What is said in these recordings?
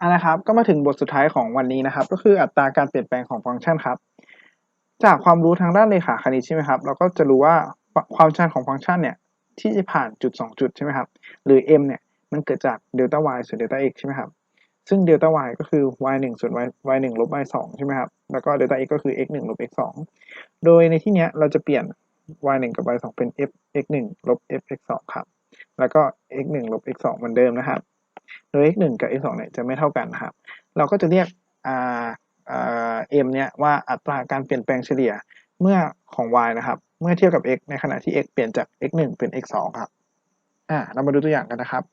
อะนะครับ ก็มาถึงบทสุดท้ายของวันนี้นะครับ ก็คืออัตราการเปลี่ยนแปลงของฟังก์ชันครับ จากความรู้ทางด้านเลขาคณิตใช่ไหมครับ เราก็จะรู้ว่าความชันของฟังก์ชันเนี่ยที่จะผ่านจุด 2 จุดใช่ไหมครับ หรือ m เนี่ย มันเกิดจากเดลต้า y ส่วนเดลต้า x ใช่ไหมครับ ซึ่งเดลต้า y ก็คือ y 1ส่วน y y 1ลบ y 2ใช่ไหมครับ แล้วก็เดลต้า x ก็คือ x 1ลบ x 2โดยในที่เนี้ยเราจะเปลี่ยน y 1กับ y 2เป็น f x 1ลบ f x 2ครับ แล้วก็ x 1ลบ x 2เหมือนเดิมนะครับ โดย x 1กับ x 2เนี่ยจะไม่เท่ากันนะครับ เราก็จะเรียกอ่าอ่า m เนี่ยว่าอัตราการเปลี่ยนแปลงเฉลี่ยเมื่อของ y นะครับ เมื่อเทียบกับ x ในขณะที่ x เปลี่ยนจาก x 1เป็น x 2ครับอ่าเรามาดูตัวอย่างกันนะครับ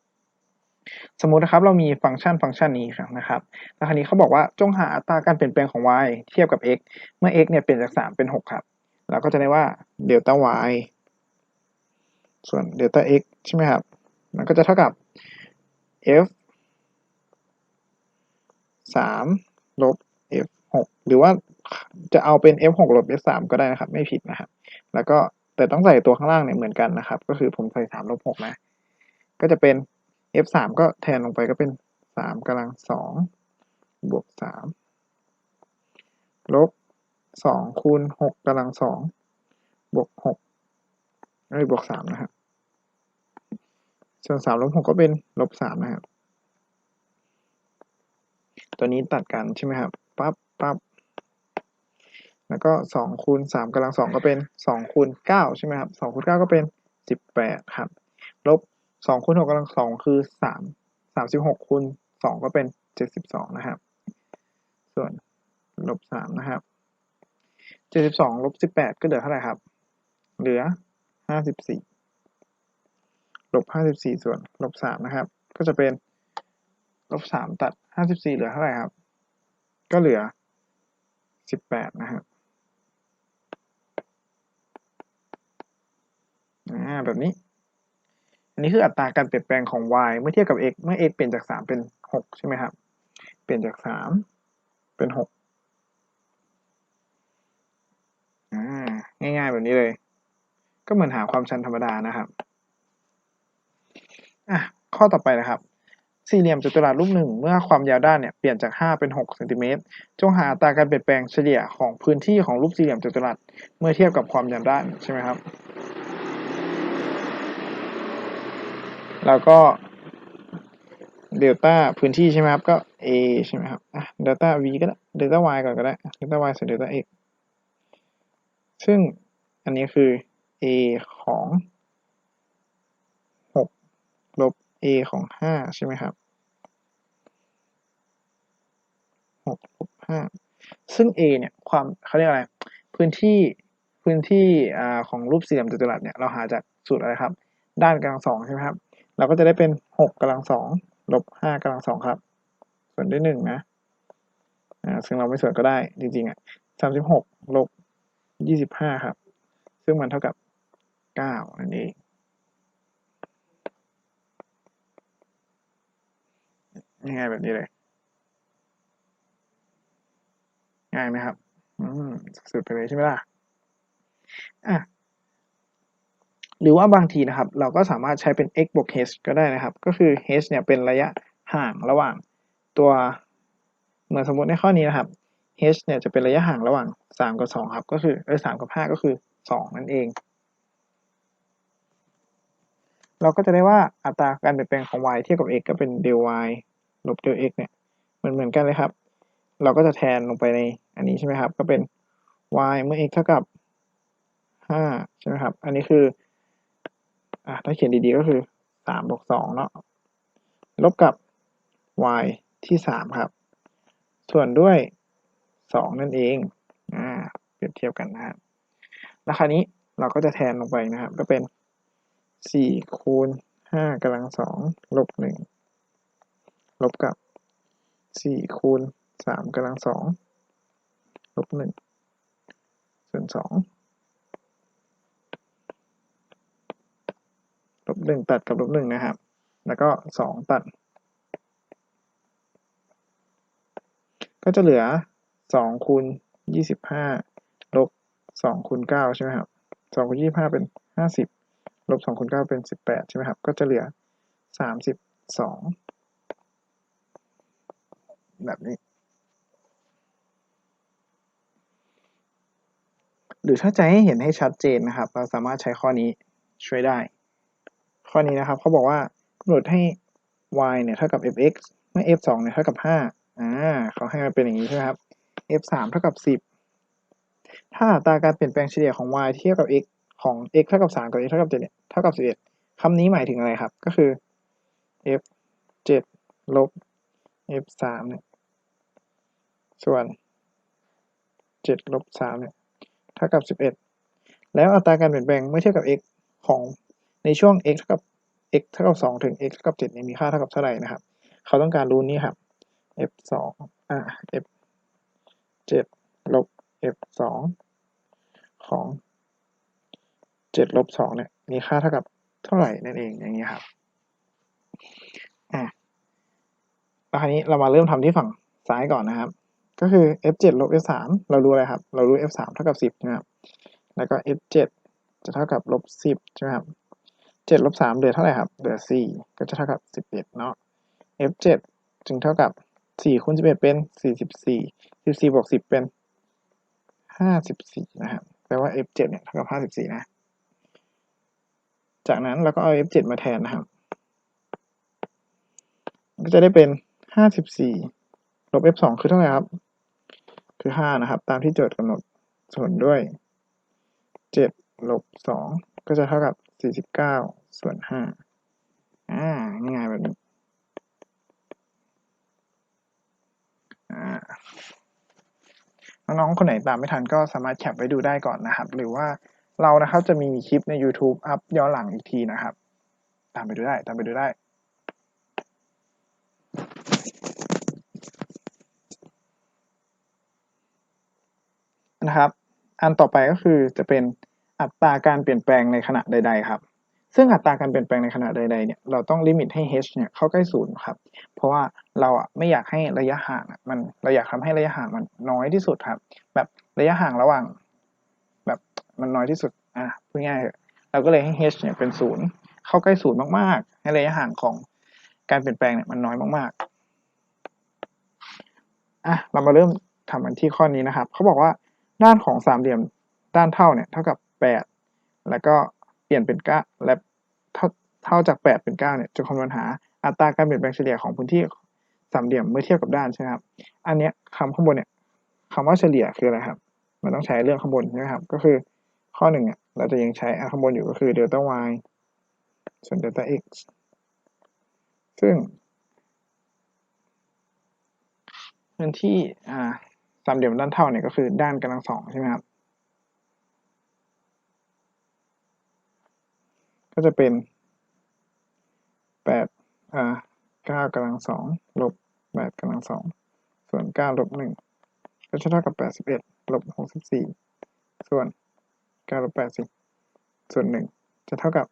สมมุตินะครับเรามีฟังก์ชันฟังก์ชันนี้นะครับแล้วคราวนี้เขาบอกว่าจงหาอัตราการเปลี่ยนแปลงของ y เทียบกับ x เมื่อ x เนี่ยเปลี่ยนจาก 3 เป็น 6 ครับเราก็จะได้ว่าเดลต้า y ส่วนเดลต้า x ใช่ไหมครับ มันก็จะเท่ากับ f 3ลบ f 6หรือว่าจะเอาเป็น f 6ลบ f 3ก็ได้นะครับ ไม่ผิดนะครับ แล้วก็แต่ต้องใส่ตัวข้างล่างเนี่ยเหมือนกันนะครับ ก็คือผมใส่3ลบ6นะ ก็จะเป็น f 3ก็แทนลงไปก็เป็น3กำลัง2บวก3ลบ2คูณ6กำลัง2บวก6ไม่บวก3นะครับ ส่วน3ลบ6ก็เป็นลบ3นะครับ ตัวนี้ตัดกันใช่ไหมครับ ปั๊บปั๊บ แล้วก็2คูณ3กำลัง2ก็เป็น2คูณ9ใช่ไหมครับ2คูณ9ก็เป็น18ครับ ลบ2คูณ6กำลัง2คือ3 36คูณ2ก็เป็น72นะครับ ส่วนลบ3นะครับ72ลบ18ก็เหลือเท่าไหร่ครับ เหลือ54 ลบ 54 ส่วนลบ 3 นะครับ ก็จะเป็นลบ 3 ตัด 54 เหลือเท่าไหร่ครับ ก็เหลือ 18 นะครับอ่าแบบนี้ อันนี้คืออัตราการเปลี่ยนแปลงของ y เมื่อเทียบกับ x เมื่อ x เปลี่ยนจาก 3 เป็น 6 ใช่ไหมครับ เปลี่ยนจาก 3 เป็น 6 อ่า ง่ายๆแบบนี้เลย ก็เหมือนหาความชันธรรมดานะครับ อะข้อต่อไปนะครับ สี่เหลี่ยมจัตุรัสรูปหนึ่งเมื่อความยาวด้านเนี่ยเปลี่ยนจาก 5 เป็น6เซนติเมตรจงหาอัตราการเปลี่ยนแปลงเฉลี่ยของพื้นที่ของรูปสี่เหลี่ยมจัตุรัสเมื่อเทียบกับความยาวด้านใช่ไหมครับ แล้วก็เดลต้าพื้นที่ใช่ไหมครับก็ a ใช่ไหมครับอะเดลต้า v ก็ได้เดลต้า y ก่อนก็ได้เดลต้า y ส่วนเดลต้า x ซึ่งอันนี้คือ a ของ6ลบ a ของ5ใช่ไหมครับ6ลบ5ซึ่ง a เนี่ยความเขาเรียกอะไร พื้นที่พื้นที่อ่าของรูปสี่เหลี่ยมจัตุรัสเนี่ยเราหาจากสูตรอะไรครับ ด้านกำลังสองใช่ไหมครับ เราก็จะได้เป็น6กำลังสองลบ5กำลังสองครับ ส่วนด้วยหนึ่งนะอ่าซึ่งเราไม่ส่วนก็ได้จริงๆอะ36ลบ25ครับ ซึ่งมันเท่ากับ9นั่นเอง ง่ายๆแบบนี้เลย ง่ายไหมครับ อืมสุดไปเลยใช่ไหมล่ะอะหรือว่าบางทีนะครับ เราก็สามารถใช้เป็น x บวก h ก็ได้นะครับ ก็คือ h เนี่ยเป็นระยะห่างระหว่างตัวเหมือนสมมติในข้อนี้นะครับ h เนี่ยจะเป็นระยะห่างระหว่าง 3 กับ 2 ครับ ก็คือเออ3กับ 5 ก็คือ 2 นั่นเอง เราก็จะได้ว่าอัตราการเปลี่ยนแปลงของ y เทียบกับ x ก็เป็น del y ลบ del x เนี่ยเหมือนเหมือนกันเลยครับ เราก็จะแทนลงไปในอันนี้ใช่ไหมครับ ก็เป็น y เมื่อ x เท่ากับ 5 ใช่ไหมครับ อันนี้คืออะถ้าเขียนดีๆก็คือ 3 บวก 2 เนาะลบกับ y ที่ 3 ครับ ส่วนด้วย 2 นั่นเองอ่าเปรียบเทียบกันนะครับแล้วคราวนี้เราก็จะแทนลงไปนะครับ ก็เป็น 4 คูณ5กำลัง2ลบ1 ลบกับ4คูณ3กำลัง2ลบ1ส่วน2ลบ1ตัดกับลบ1นะครับ แล้วก็2ตัด ก็จะเหลือ2คูณ25ลบ2คูณ9ใช่ไหมครับ2คูณ25เป็น50ลบ2คูณ9เป็น18ใช่ไหมครับ ก็จะเหลือ32 แบบนี้ หรือถ้าจะให้เห็นให้ชัดเจนนะครับ เราสามารถใช้ข้อนี้ช่วยได้ ข้อนี้นะครับเขาบอกว่ากำหนดให้ y เนี่ยเท่ากับ fx เมื่อ f 2 เนี่ยเท่ากับ 5 อ่าเขาให้มันเป็นอย่างนี้ใช่ไหมครับ f 3 เท่ากับ 10 ถ้าอัตราการเปลี่ยนแปลงเฉลี่ยของ y เทียบกับ x ของ x เท่ากับ 3 กับ x เท่ากับ7เนี่ยเท่ากับ 11คำนี้หมายถึงอะไรครับ ก็คือ f 7ลบ f 3เนี่ย ส่วน7ลบ3เนี่ยเท่ากับ11แล้วอัตราการเปลี่ยนแปลงเมื่อเทียบกับ x ของในช่วง x เท่ากับ x เท่ากับ2ถึง x เท่ากับ7เนี่ยมีค่าเท่ากับเท่าไหร่นะครับ เขาต้องการรู้นี่ครับ f 2อ่า f 7ลบ f 2ของ7ลบ2เนี่ยมีค่าเท่ากับเท่าไหร่นั่นเองอย่างนี้ครับอ่าแล้วคราวนี้เรามาเริ่มทำที่ฝั่งซ้ายก่อนนะครับ ก็คือ f 7 ลบ f 3 เรารู้อะไรครับ เรารู้ f 3 เท่ากับ 10ใช่ไหมครับแล้วก็ f 7 จะเท่ากับลบ 10ใช่ไหมครับ7ลบ3เหลือเท่าไหร่ครับ เหลือ 4 ก็จะเท่ากับ 11 เนาะ f 7 จึงเท่ากับ 4คูณ11 เป็น 44 14บวก10 เป็น 54 นะครับ แปลว่า f 7 เนี่ยเท่ากับ 54 นะ จากนั้นเราก็เอา f 7 มาแทนนะครับ ก็จะได้เป็น 54 ลบ f 2 คือเท่าไหร่ครับ คือ 5 นะครับ ตามที่โจทย์กำหนดส่วนด้วย 7 ลบ 2 ก็จะเท่ากับ 49 ส่วน 5 อ่าง่ายแบบนี้น้องๆ คนไหนตามไม่ทันก็สามารถแคปไว้ดูได้ก่อนนะครับ หรือว่าเรานะครับจะมีคลิปใน YouTube อัพย้อนหลังอีกทีนะครับ ตามไปดูได้ ตามไปดูได้ นะครับ อันต่อไปก็คือจะเป็นอัตราการเปลี่ยนแปลงในขณะใด ๆ ครับ ซึ่งอัตราการเปลี่ยนแปลงในขณะใดๆเนี่ยเราต้องลิมิตให้ h เนี่ยเข้าใกล้ศูนย์ครับ เพราะว่าเราอะไม่อยากให้ระยะห่างมันเราอยากทำให้ระยะห่างมันน้อยที่สุดครับ แบบระยะห่างระหว่าง แบบมันน้อยที่สุดอะพูดง่ายๆเราก็เลยให้ h เนี่ยเป็นศูนย์เข้าใกล้ศูนย์มากๆ ให้ระยะห่างของการเปลี่ยนแปลงเนี่ยมันน้อยมากๆอะเรามาเริ่มทำกันที่ข้อนี้นะครับ เขาบอกว่า ด้านของสามเหลี่ยมด้านเท่าเนี่ยเท่ากับแปดแล้วก็เปลี่ยนเป็นเก้าและเท่าจากแปดเป็นเก้าเนี่ย จะคำนวณหาอัตราการเปลี่ยนแปลงเฉลี่ยของพื้นที่สามเหลี่ยมเมื่อเทียบกับด้านใช่ไหมครับ อันเนี้ยคำข้างบนเนี่ยคำว่าเฉลี่ยคืออะไรครับ มันต้องใช้เรื่องข้างบนใช่ไหมครับ ก็คือข้อหนึ่งเนี่ยเราจะยังใช้อันข้างบนอยู่ก็คือเดลต้า y ส่วนเดลต้า x ซึ่งพื้นที่อ่า สามเหลี่ยมด้านเท่าเนี่ยก็คือด้านกำลังสองใช่ไหมครับ ก็จะเป็นแปดอ่าเก้ากำลังสองลบแปดกำลังสองส่วนเก้าลบหนึ่งก็จะเท่ากับแปดสิบเอ็ดลบหกสิบสี่ส่วนเก้าลบแปดสิบส่วนหนึ่งจะเท่ากับ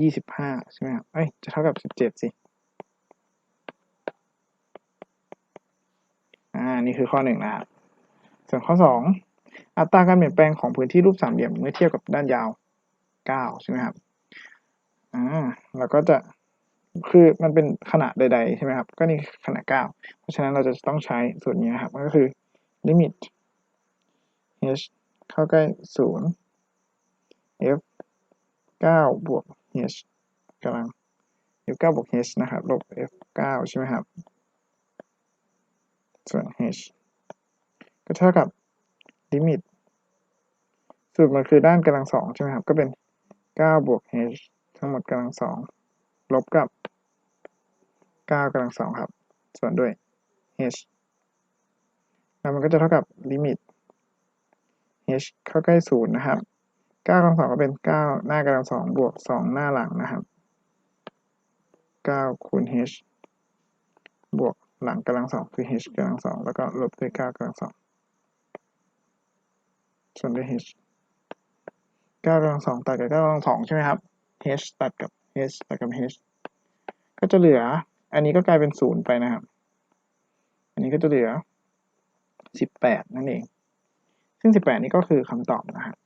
ยี่สิบห้าใช่ไหมครับเอ้ยจะเท่ากับสิบเจ็ดสิอ่า นี่คือข้อหนึ่งนะครับส่วนข้อสองอัตราการเปลี่ยนแปลงของพื้นที่รูปสามเหลี่ยมเมื่อเทียบกับด้านยาวเก้าใช่ไหมครับอ่าแล้วก็จะคือมันเป็นขนาดใด ๆ ใช่ไหมครับ ก็นี่ขนาดเก้าเพราะฉะนั้นเราจะต้องใช้ส่วนนี้นะครับ ก็คือ limit h เข้าใกล้ศูนย์ f เก้าบวก h กำลัง f เก้าบวก h นะครับ ลบ f เก้าใช่ไหมครับ ส่วน h ก็เท่ากับ limit สูตรมันคือด้านกำลังสองใช่ไหมครับ ก็เป็นเก้าบวก h ทั้งหมดกำลังสองลบกับเก้ากำลังสองครับ ส่วนด้วย h แล้วมันก็จะเท่ากับ limit h เข้าใกล้ศูนย์นะครับเก้ากำลังสองก็เป็นเก้าหน้ากำลังสองบวกสองหน้าหลังนะครับเก้าคูณ h บวก หลังกำลังสองคือ h กำลังสองแล้วก็ลบด้วยเก้ากำลังสองส่วนด้วย h เก้ากำลังสองตัดกับเก้ากำลังสองใช่ไหมครับ h ตัดกับ h ตัดกับ h ก็จะเหลือ อันนี้ก็กลายเป็นศูนย์ไปนะครับ อันนี้ก็จะเหลือสิบแปดนั่นเอง ซึ่งสิบแปดนี้ก็คือคำตอบนะครับ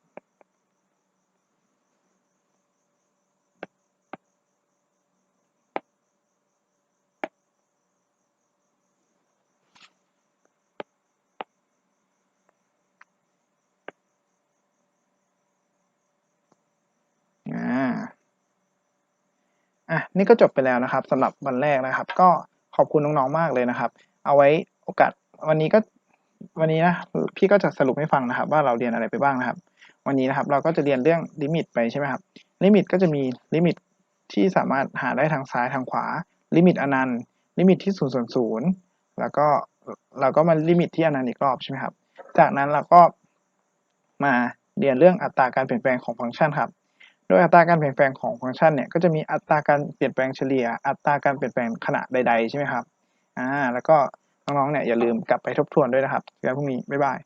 อะนี่ก็จบไปแล้วนะครับสำหรับวันแรกนะครับ ก็ขอบคุณน้องๆมากเลยนะครับ เอาไว้โอกาสวันนี้ก็วันนี้นะพี่ก็จะสรุปให้ฟังนะครับ ว่าเราเรียนอะไรไปบ้างนะครับ วันนี้นะครับเราก็จะเรียนเรื่องลิมิตไปใช่ไหมครับลิมิตก็จะมีลิมิตที่สามารถหาได้ทางซ้ายทางขวา ลิมิตอนันต์ ลิมิตที่ศูนย์ส่วนศูนย์แล้วก็เราก็มาลิมิตที่อนันต์อีกรอบใช่ไหมครับ จากนั้นเราก็มาเรียนเรื่องอัตราการเปลี่ยนแปลงของฟังก์ชันครับ โดยอัตราการเปลี่ยนแปลงของฟังก์ชันเนี่ยก็จะมีอัตราการเปลี่ยนแปลงเฉลี่ย อัตราการเปลี่ยนแปลงขณะใด ๆ ใช่ไหมครับอ่าแล้วก็น้องๆเนี่ยอย่าลืมกลับไปทบทวนด้วยนะครับเจอกันพรุ่งนี้บ๊ายบาย